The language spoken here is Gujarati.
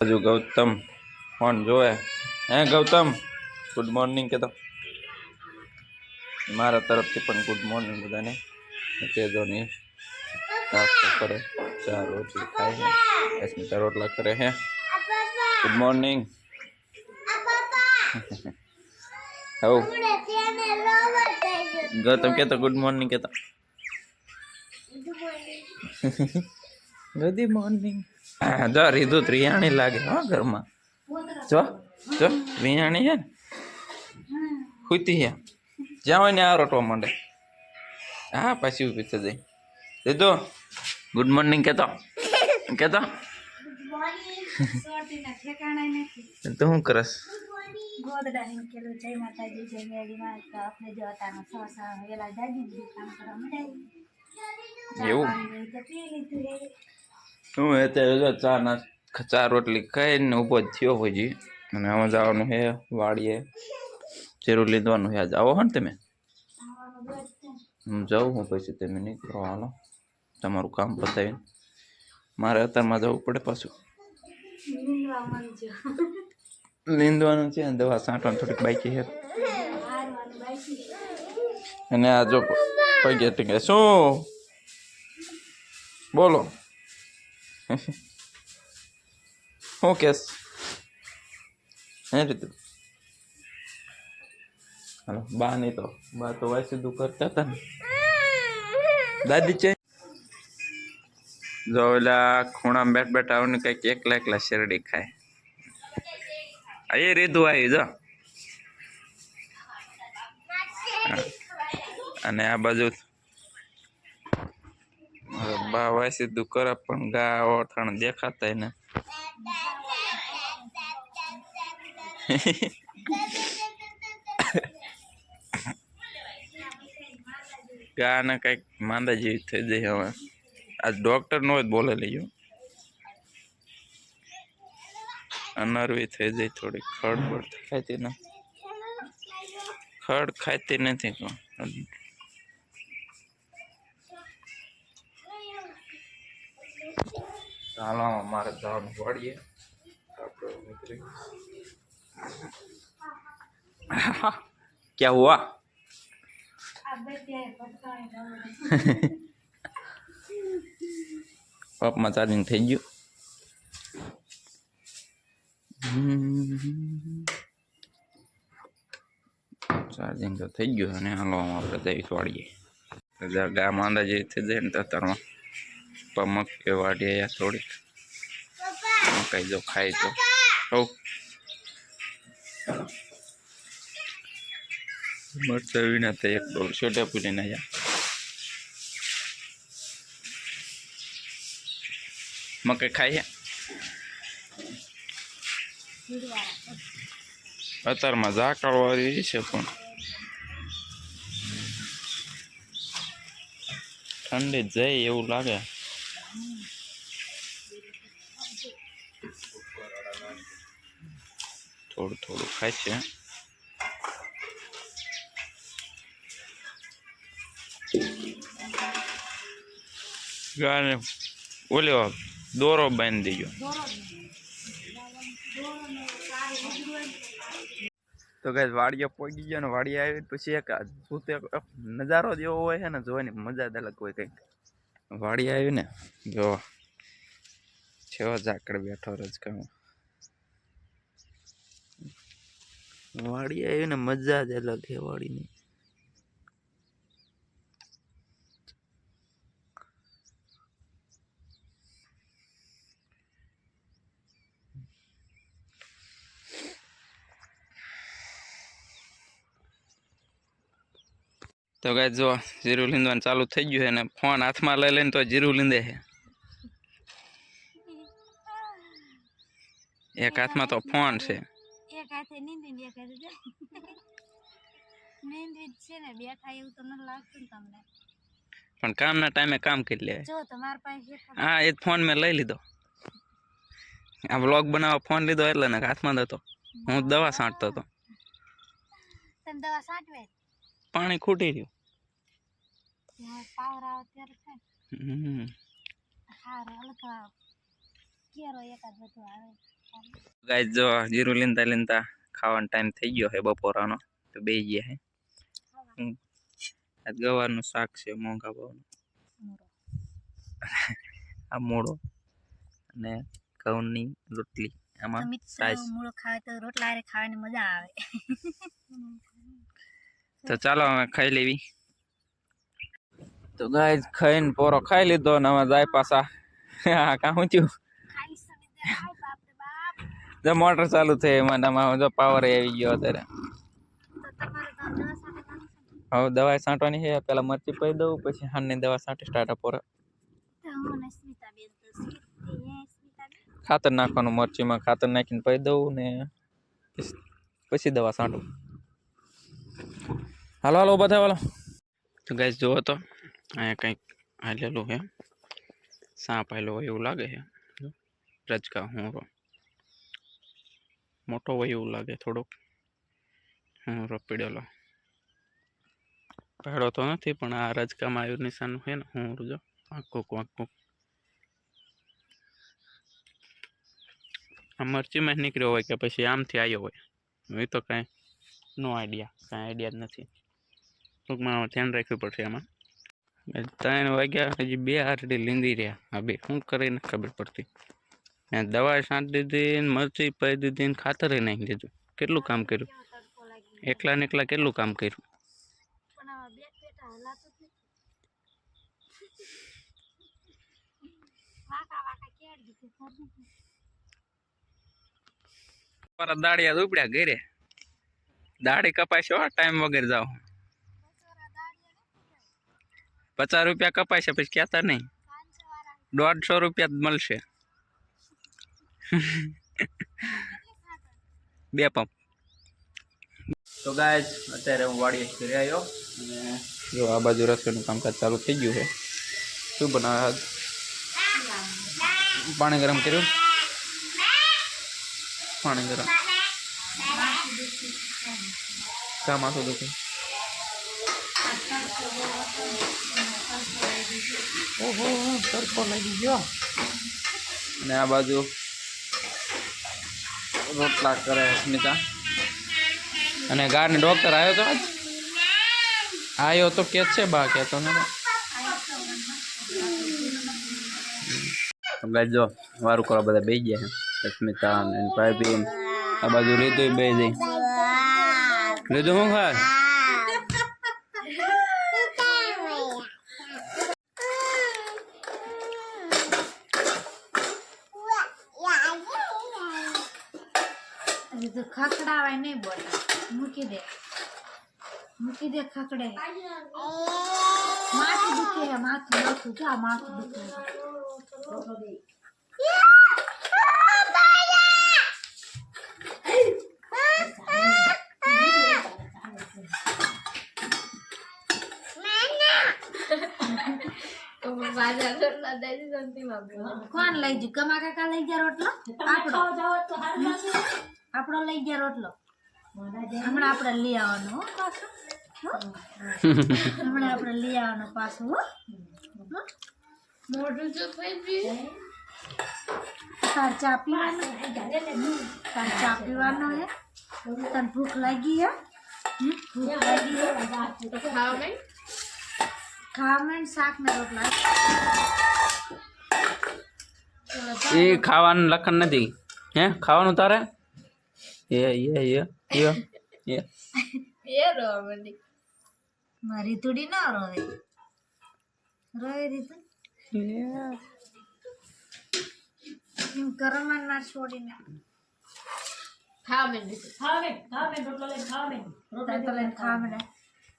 હજુ ગૌતમ ફોન જોવે હે ગૌતમ ગુડ મોર્નિંગ કે તો મારા તરફથી પણ ગુડ મોર્નિંગ બધાને તેજો ની નાસ્તો કરે ચા રોટલી ખાય હે અસ્મિતા રોટલા કરે હે ગુડ મોર્નિંગ હવ ગૌતમ કેતો ગુડ મોર્નિંગ કેતો ગુડ મોર્નિંગ જો રીધું ત્રિયાણી લાગે હો ઘરમાં જો જો વિયાણી છે ને ખૂતી છે જ્યાં હોય ને આ રોટવા માંડે હા પાછી ઊભી થઈ જાય દીધો ગુડ મોર્નિંગ કેતો કેતો સોટીના ઠેકાણા નથી તું શું કરસ ગોદડા હિંકેલું જય માતાજી જય મેળીમાં તો આપણે જો અતારમાં સો સા વેલા જાગી દીધી કામ કરવા મંડાવી એવું તો પી લીધું એ હું અત્યારે ચા ના ચા રોટલી ખાઈને ઊભો થયો પછી. અને આમાં જવાનું છે વાડીએ. જરૂર લીધવાનું છે આજે. આવો હો ને તમે. હું જાઉં, હું પછી તમે નીકળો. હાલો. તમારું કામ પતાવીને. મારે અત્યારમાં જવું પડે પાછું. લીંદવાનું છે દવા છાંટવાની થોડીક બાકી છે. અને આ જો પગે ટીકે શું? બોલો. શું કેસ? હે રીતુ. હાલો બા નહીં તો. બા તો વાય સીધું કરતા હતા ને. દાદી છે જો ઓલા ખૂણામાં બેઠ બેઠ આવને કંઈક એકલા એકલા શેરડી ખાય. એ રીધું આવી જો. અને આ બાજુ બા વાય સીધું કરે પણ ગા ઓઠાણ દેખાતા ને. ગા ને કંઈક માંદા જેવી થઈ જાય હવે. આજ ડોક્ટર નો જ બોલે લઈયો અનરવી થઈ જાય થોડી ખડબડ ખાતી ને ખડ ખાતી નથી હાલામાં મારે જવાનું વાળીએ આપણે નીકળી ક્યાં હુઆ? પપમાં ચાર્જિંગ થઈ ગયું. ચાર્જિંગ તો થઈ ગયું અને હાલો આપણે જઈશ વાળીએ ગામ અંદાજે થઈ જાય ને તત્તરમાં પમક કે વાડીએ યા થોડીક. મકાઈ જો ખાય તો હો મરચા વિના તો એક ડોલ છોટા યા મકાઈ ખાઈએ? અત્યારમાં ઝાકળ વાળી છે પણ. ઠંડી જ જાય એવું લાગે. થોડું થોડું ખાય છે ગાને ઓલ્યો દોરો બાંધી દેજો તો કઈ વાડીએ પહોંચી ગયો ને વાડીએ આવી પછી એક ભૂતે એક નજારો જેવો હોય છે ને જોવાની મજા જ અલગ હોય કંઈક વાડીએ આવી ને જો છેવો ઝાકડ બેઠો રજકામાં વાડી આવી ને મજા જ અલગ છે વાડીની. તો ગાય જો, જીરું લીંદવાનું ચાલુ થઈ ગયું છે ને ફોન હાથમાં લઈ લઈને તો જીરું લીંદે છે. એક હાથમાં તો ફોન છે. એક હાથે નીંદી ને એક હાથે જાય નીંદવી જ છે ને બેઠા એવું તો નથી લાગતું ને તમને પણ કામના ટાઈમે કામ કરી લે જો તમારા પાસે છે હા એ ફોન મેં લઈ લીધો આ વ્લોગ બનાવવા ફોન લીધો એટલે ને હાથમાં જ હતો હું દવા છાંટતો હતો તમે દવા સાટવે પાણી ખૂટી રહ્યું પાવર આવે ત્યારે થાય હમ. હારું હાલો તો કેરો એકાદ બધું આવે ગાય જો જીરું લીંતા લીંતા ખાવાનો ટાઈમ થઈ ગયો છે બપોરાનો તો બે ગયા હે. આજ ગવારનું શાક છે મોંઘા ભાવનું. આ મૂળો અને ઘઉંની રોટલી આમાં સાઈઝ મૂળો ખાવે તો રોટલા હારે ખાવાની મજા આવે. તો ચાલો હવે ખાઈ લેવી. તો ગાય ખાઈને પોરો ખાઈ લીધો ને હવે જાય પાછા. હા કાં હું થયું જો મોટર ચાલુ થઈ એમાં આમાં જો પાવર આવી ગયો અત્યારે તો તમારે તો દસ સાથે કામ છે. હવે દવા છાંટવાની છે પેલા મરચી પી દઉં પછી હાનની દવા છાંટી સ્ટાર્ટ પોરે તો હું ને સ્મિતાબેન તો સ્મિતી હે સ્મિતાબેન ખાતર નાખવાનું મરચીમાં ખાતર નાખીને પી દઉં ને પછી- પછી દવા છાંટું હાલો હાલો બધા હાલો તો ગાઈસ જુઓ તો અહીંયા કંઈક હાલેલું છે સાપ આવેલો હોય એવું લાગે છે જો, રજકા હું મોટો હોય એવું લાગે થોડોક. હું પીડેલો. પાડો તો નથી, પણ આ રજકામાં આવ્યું નિશાન છે ને, હું જો આખું આખું આ મરચીમાં જ નીકળ્યો હોય કે પછી આમથી આવ્યો હોય? એ તો કાંઈ નો આઈડિયા કાંઈ આઈડિયા જ નથી. ટૂંકમાં ધ્યાન રાખવું પડશે આમાં. એ ત્રણ વાગ્યા, હજી બે હારડી લીંદી રહ્યા. આ બે, શું કરીને ખબર પડતી? મેં દવા છાંટી દીધી ને મરચી પાઈ દીધી ને ખાતરે નાખી દીધું. કેટલું કામ કર્યું? એકલા ને એકલા કેટલું કામ કર્યું? પર દાડિયા ઉપડ્યા ઘરે. દાઢી કપાશે હો ટાઈમ વગર જાઓ. પચાસ રૂપિયા કપાશે પછી કહેતા નહીં. દોઢસો રૂપિયા જ મળશે. બે પંપ તો ગાય અત્યારે હું વાડીએ ઘરે આવ્યો અને જો આ બાજુ રસોઈનું કામકાજ ચાલુ થઈ ગયું છે શું બનાવે આજ પાણી ગરમ કર્યું પાણી ગરમ કા માથું દુખે ઓહો તડકો લાગી ગયો અને આ બાજુ રોટલા કરે સ્મિતા. અને ગારને ડોક્ટર આવ્યો તો આજ? આવ્યો તો કે છે બા કહેતો ને ગાજો વારું કરવા બધા બે ગયા સ્મિતા અને ભાઈ બી આ બાજુ રીતુ બે જઈ લીધું હું ખાય? હજી તો ખખડાવાય નહીં બોલા મૂકી દે મૂકી દે ખખડે માથું દુખે હે માથું માથું જા માથું દુખે હે. કોણ લઈ ગયું કમા કાકા લઈ ગયા રોટલો આપણો આપણો લઈ ગયા રોટલો હમણાં આપણે લઈ આવવાનો હો પાછો હો? હમણાં આપણે લઈ આવવાનો પાછો હો હો? તાર ચા પીવાનો તાર ચા પીવાનો હે તને ભૂખ લાગી હે હમ? ભૂખ લાગી હે ખાવા માંડ શાક ને રોટલા એ ખાવાનું લખન નથી હે ખાવાનું તારે એ એ એ એ એ મારી થોડી ના રોવે રોવે રીતુ એમ કરમાન માર છોડીને તાર તો લઈને ખાવા માંડે